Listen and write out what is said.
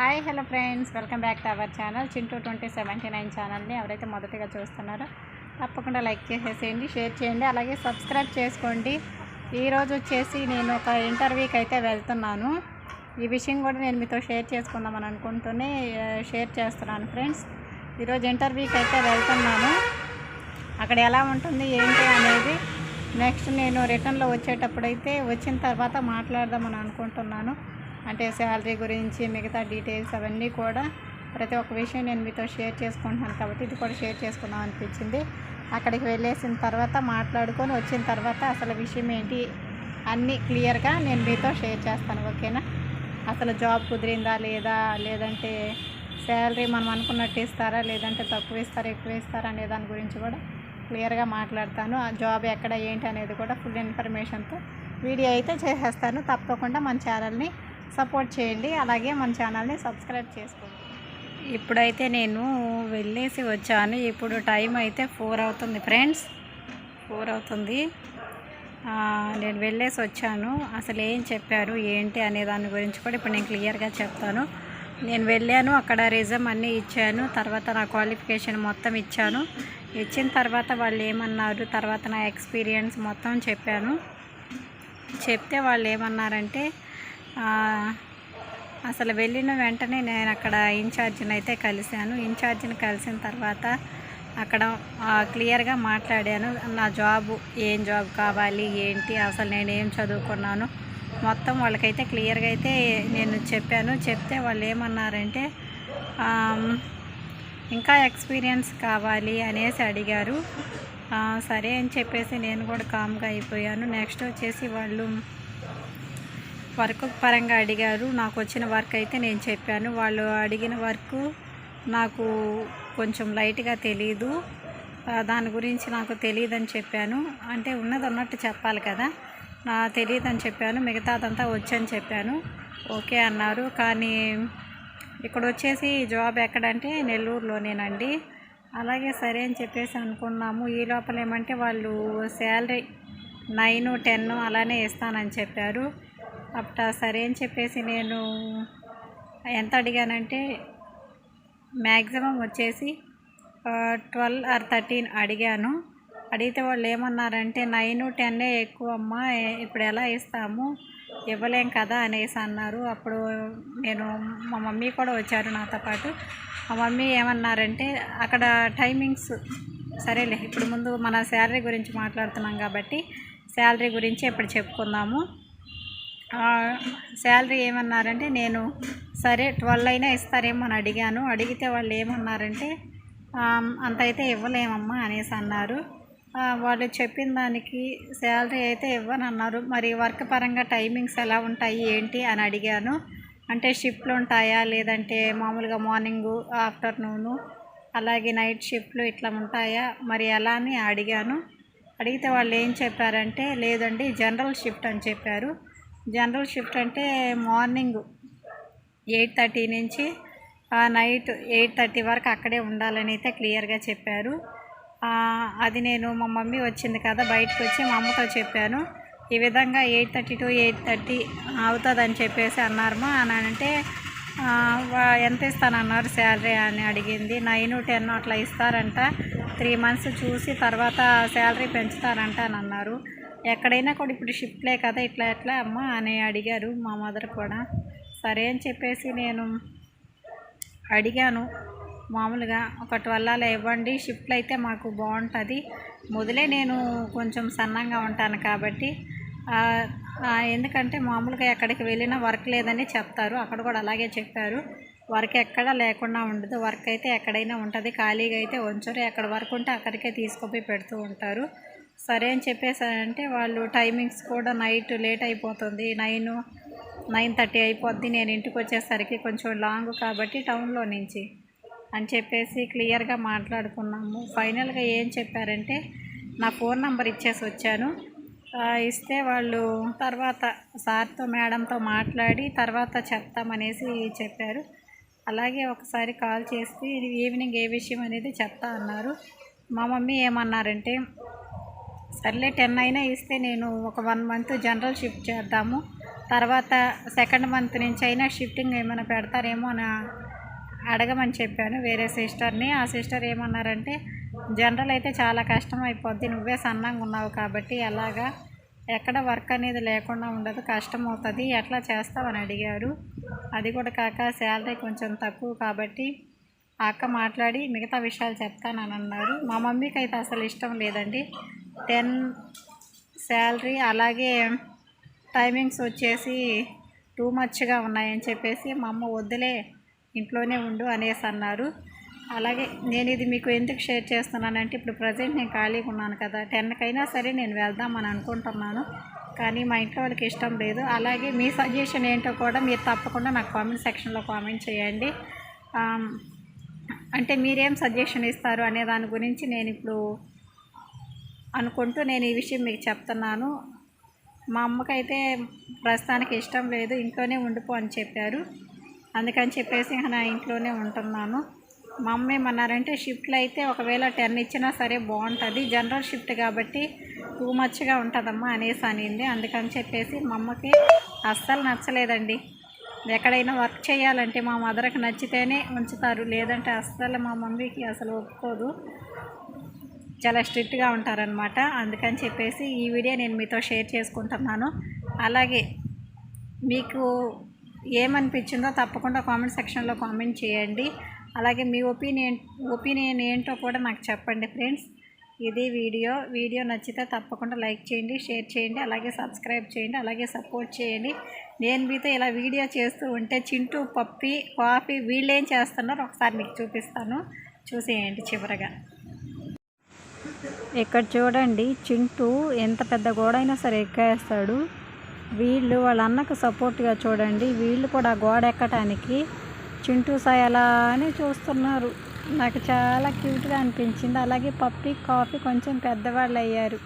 Hi hello friends. Welcome back to our channel. Chintu twenty seventy nine ఛానల్ని ఎవరైతే మొదటిగా చూస్తున్నారో తప్పకుండా లైక్ చేసేసేయండి షేర్ చేయండి అలాగే సబ్స్క్రైబ్ చేసుకోండి. ఈరోజు వచ్చేసి నేను ఒక ఇంటర్వ్యూకి అయితే వెళ్తున్నాను. ఈ విషయం కూడా నేను మీతో షేర్ చేసుకుందామని అనుకుంటూనే షేర్ చేస్తున్నాను ఫ్రెండ్స్. ఈరోజు ఇంటర్వ్యూకి అయితే వెళ్తున్నాను. అక్కడ ఎలా ఉంటుంది ఏంటి అనేది నెక్స్ట్ నేను రిటర్న్లో వచ్చేటప్పుడైతే వచ్చిన తర్వాత మాట్లాడదామని అనుకుంటున్నాను. అంటే శాలరీ గురించి మిగతా డీటెయిల్స్ అవన్నీ కూడా ప్రతి ఒక్క విషయం నేను మీతో షేర్ చేసుకుంటున్నాను కాబట్టి ఇది కూడా షేర్ చేసుకుందాం అనిపించింది. అక్కడికి వెళ్ళేసిన తర్వాత మాట్లాడుకొని వచ్చిన తర్వాత అసలు విషయం ఏంటి అన్నీ క్లియర్గా నేను మీతో షేర్ చేస్తాను ఓకేనా? అసలు జాబ్ కుదిరిందా లేదా? లేదంటే శాలరీ మనం అనుకున్నట్టు ఇస్తారా? లేదంటే తక్కువ ఇస్తారా ఎక్కువ ఇస్తారా అనే దాని గురించి కూడా క్లియర్గా మాట్లాడతాను. ఆ జాబ్ ఎక్కడ ఏంటి అనేది కూడా ఫుల్ ఇన్ఫర్మేషన్తో వీడియో అయితే చేసేస్తాను. తప్పకుండా మన ఛానల్ని సపోర్ట్ చేయండి. అలాగే మన ఛానల్ని సబ్స్క్రైబ్ చేసుకోండి. ఇప్పుడైతే నేను వెళ్ళేసి వచ్చాను. ఇప్పుడు టైం అయితే ఫోర్ అవుతుంది ఫ్రెండ్స్. ఫోర్ అవుతుంది. నేను వెళ్ళేసి వచ్చాను. అసలు ఏం చెప్పారు ఏంటి అనే దాని గురించి కూడా ఇప్పుడు నేను క్లియర్గా చెప్తాను. నేను వెళ్ళాను అక్కడ రిజమ్ అన్నీ ఇచ్చాను. తర్వాత నా క్వాలిఫికేషన్ మొత్తం ఇచ్చాను. ఇచ్చిన తర్వాత వాళ్ళు ఏమన్నారు తర్వాత నా ఎక్స్పీరియన్స్ మొత్తం చెప్పాను. చెప్తే వాళ్ళు ఏమన్నారంటే అసలు వెళ్ళిన వెంటనే నేను అక్కడ ఇన్ఛార్జిని అయితే కలిశాను. ఇన్ఛార్జిని కలిసిన తర్వాత అక్కడ క్లియర్గా మాట్లాడాను. నా జాబ్ ఏం జాబ్ కావాలి ఏంటి అసలు నేను ఏం చదువుకున్నాను మొత్తం వాళ్ళకైతే క్లియర్గా అయితే నేను చెప్పాను. చెప్తే వాళ్ళు ఏమన్నారంటే ఇంకా ఎక్స్పీరియన్స్ కావాలి అనేసి అడిగారు. సరే అని చెప్పేసి నేను కూడా కామ్గా అయిపోయాను. నెక్స్ట్ వచ్చేసి వాళ్ళు వర్క్ పరంగా అడిగారు. నాకు వచ్చిన వర్క్ అయితే నేను చెప్పాను. వాళ్ళు అడిగిన వర్క్ నాకు కొంచెం లైట్గా తెలీదు. దాని గురించి నాకు తెలియదని చెప్పాను. అంటే ఉన్నది ఉన్నట్టు చెప్పాలి కదా. నా తెలియదని చెప్పాను. మిగతాదంతా వచ్చని చెప్పాను. ఓకే అన్నారు. కానీ ఇక్కడ వచ్చేసి జాబ్ ఎక్కడంటే నెల్లూరులోనేనండి. అలాగే సరే అని చెప్పేసి అనుకున్నాము. ఈ లోపల ఏమంటే వాళ్ళు శాలరీ నైన్ టెన్ అలానే ఇస్తానని చెప్పారు. అప్పుడు సరే అని చెప్పేసి నేను ఎంత అడిగానంటే మ్యాక్సిమం వచ్చేసి ట్వెల్వ్ ఆర్ థర్టీన్ అడిగాను. అడిగితే వాళ్ళు ఏమన్నారంటే నైన్ టెన్నే ఎక్కువ అమ్మా ఇప్పుడు ఎలా ఇస్తాము? ఇవ్వలేం కదా అనేసి అన్నారు. అప్పుడు నేను మా మమ్మీ కూడా వచ్చారు నాతో పాటు. మా మమ్మీ ఏమన్నారంటే అక్కడ టైమింగ్స్ సరేలే ఇప్పుడు ముందు మన శాలరీ గురించి మాట్లాడుతున్నాం కాబట్టి శాలరీ గురించి ఇప్పుడు చెప్పుకుందాము. శాలరీ ఏమన్నారంటే నేను సరే ట్వెల్వ్ అయినా ఇస్తారేమో అని అడిగాను. అడిగితే వాళ్ళు ఏమన్నారంటే అంత అయితే ఇవ్వలేమమ్మా అనేసి అన్నారు. వాళ్ళు చెప్పిన దానికి శాలరీ అయితే ఇవ్వనన్నారు. మరి వర్క్ పరంగా టైమింగ్స్ ఎలా ఉంటాయి ఏంటి అని అడిగాను. అంటే షిఫ్ట్లు ఉంటాయా లేదంటే మామూలుగా మార్నింగు ఆఫ్టర్నూను అలాగే నైట్ షిఫ్ట్లు ఇట్లా ఉంటాయా మరి ఎలా అని అడిగాను. అడిగితే వాళ్ళు ఏం చెప్పారంటే లేదండి జనరల్ షిఫ్ట్ అని చెప్పారు. జనరల్ షిఫ్ట్ అంటే మార్నింగ్ ఎయిట్ థర్టీ నుంచి నైట్ ఎయిట్ థర్టీ వరకు అక్కడే ఉండాలని అయితే క్లియర్గా చెప్పారు. అది నేను మా మమ్మీ వచ్చింది కదా బయటకు వచ్చి మా అమ్మతో చెప్పాను. ఈ విధంగా eight thirty to eight thirty అవుతుందని చెప్పేసి అన్నారమ్మా అని అంటే ఎంత ఇస్తాను ఎంత ఇస్తానన్నారు శాలరీ అని అడిగింది. నైన్ టెన్ అట్లా ఇస్తారంట. త్రీ మంత్స్ చూసి తర్వాత శాలరీ పెంచుతారంట అని అన్నారు. ఎక్కడైనా కూడా ఇప్పుడు షిఫ్ట్లే కదా ఇట్లా ఎట్లా? అమ్మ అని అడిగారు మా మదర్ కూడా. సరే అని చెప్పేసి నేను అడిగాను. మామూలుగా ఒక ట్వెల్వ్ అలా ఇవ్వండి షిఫ్ట్లు అయితే మాకు బాగుంటుంది. మొదలే నేను కొంచెం సన్నంగా ఉంటాను కాబట్టి ఎందుకంటే మామూలుగా ఎక్కడికి వెళ్ళినా వర్క్ లేదని చెప్తారు. అక్కడ కూడా అలాగే చెప్పారు. వర్క్ ఎక్కడ లేకుండా ఉండదు. వర్క్ అయితే ఎక్కడైనా ఉంటుంది. ఖాళీగా అయితే ఉంచరు. ఎక్కడ వర్క్ ఉంటే అక్కడికే తీసుకుపోయి పెడుతూ ఉంటారు. సరే అని చెప్పేసారంటే వాళ్ళు టైమింగ్స్ కూడా నైట్ లేట్ అయిపోతుంది. నైన్ నైన్ థర్టీ అయిపోద్ది. నేను ఇంటికి వచ్చేసరికి కొంచెం లాంగ్ కాబట్టి టౌన్లో నుంచి అని చెప్పేసి క్లియర్గా మాట్లాడుకున్నాము. ఫైనల్గా ఏం చెప్పారంటే నా ఫోన్ నంబర్ ఇచ్చేసి వచ్చాను. ఇస్తే వాళ్ళు తర్వాత సార్తో మేడంతో మాట్లాడి తర్వాత చెప్తామనేసి చెప్పారు. అలాగే ఒకసారి కాల్ చేసి ఈవినింగ్ ఏ విషయం అనేది చెప్తా అన్నారు. మా మమ్మీ ఏమన్నారంటే సర్లే టెన్ అయినా ఇస్తే నేను ఒక వన్ మంత్ జనరల్ షిఫ్ట్ చేద్దాము. తర్వాత సెకండ్ మంత్ నుంచి అయినా షిఫ్టింగ్ ఏమైనా పెడతారేమో అని అడగమని చెప్పాను వేరే సిస్టర్ని. ఆ సిస్టర్ ఏమన్నారంటే జనరల్ అయితే చాలా కష్టం అయిపోద్ది నువ్వే సన్నంగా ఉన్నావు కాబట్టి ఎలాగా? ఎక్కడ వర్క్ అనేది లేకుండా ఉండదు కష్టం అవుతుంది ఎట్లా చేస్తావని అడిగారు. అది కూడా కాక శాలరీ కొంచెం తక్కువ కాబట్టి ఆ అక్క మాట్లాడి మిగతా విషయాలు చెప్తానని అన్నారు. మా మమ్మీకి అయితే అసలు ఇష్టం లేదండి. టెన్ శాలరీ అలాగే టైమింగ్స్ వచ్చేసి టూ మచ్గా ఉన్నాయని చెప్పేసి మా అమ్మ వద్దులే ఇంట్లోనే ఉండు అనేసి అన్నారు. అలాగే నేను ఇది మీకు ఎందుకు షేర్ చేస్తున్నానంటే ఇప్పుడు ప్రజెంట్ నేను ఖాళీగా ఉన్నాను కదా టెన్కైనా సరే నేను వెళ్దామని అనుకుంటున్నాను. కానీ మా ఇంట్లో వాళ్ళకి ఇష్టం లేదు. అలాగే మీ సజెషన్ ఏంటో కూడా మీరు తప్పకుండా నాకు కామెంట్ సెక్షన్లో కామెంట్ చేయండి. అంటే మీరేం సజెషన్ ఇస్తారు అనే దాని గురించి నేను ఇప్పుడు అనుకుంటూ నేను ఈ విషయం మీకు చెప్తున్నాను. మా అమ్మకైతే ప్రస్తుతానికి ఇష్టం లేదు ఇంట్లోనే ఉండిపో అని చెప్పారు. అందుకని చెప్పేసి నా ఇంట్లోనే ఉంటున్నాను. మా అమ్మ ఏమన్నారంటే షిఫ్ట్లు అయితే ఒకవేళ టెన్ ఇచ్చినా సరే బాగుంటుంది. జనరల్ షిఫ్ట్ కాబట్టి టూ మచ్గా ఉంటుందమ్మా అనేసి అనింది. అందుకని చెప్పేసి మా అమ్మకి అస్సలు నచ్చలేదండి. ఎక్కడైనా వర్క్ చేయాలంటే మా మదర్కి నచ్చితేనే ఉంచుతారు. లేదంటే అస్సలు మా మమ్మీకి అసలు ఒప్పుకోదు. చాలా స్ట్రిక్ట్గా ఉంటారనమాట అందుకని చెప్పేసి ఈ వీడియో నేను మీతో షేర్ చేసుకుంటున్నాను. అలాగే మీకు ఏమనిపించిందో తప్పకుండా కామెంట్ సెక్షన్లో కామెంట్ చేయండి. అలాగే మీ ఒపీనియన్ ఒపీనియన్ ఏంటో కూడా నాకు చెప్పండి ఫ్రెండ్స్. ఇది వీడియో. వీడియో నచ్చితే తప్పకుండా లైక్ చేయండి షేర్ చేయండి అలాగే సబ్స్క్రైబ్ చేయండి అలాగే సపోర్ట్ చేయండి. నేను మీతో ఇలా వీడియో చేస్తూ ఉంటే చింటూ పప్పి కాఫీ వీళ్ళు ఏం చేస్తున్నారో ఒకసారి మీకు చూపిస్తాను. చూసేయండి చివరగా. ఇక్కడ చూడండి చింటూ ఎంత పెద్ద గోడ అయినా సరే ఎక్కేస్తాడు. వీళ్ళు వాళ్ళ అన్నకు సపోర్ట్గా చూడండి వీళ్ళు కూడా గోడ ఎక్కటానికి చింటూ సాయి అలా అని చూస్తున్నారు. నాకు చాలా క్యూట్గా అనిపించింది. అలాగే పప్పి కాఫీ కొంచెం పెద్దవాళ్ళు అయ్యారు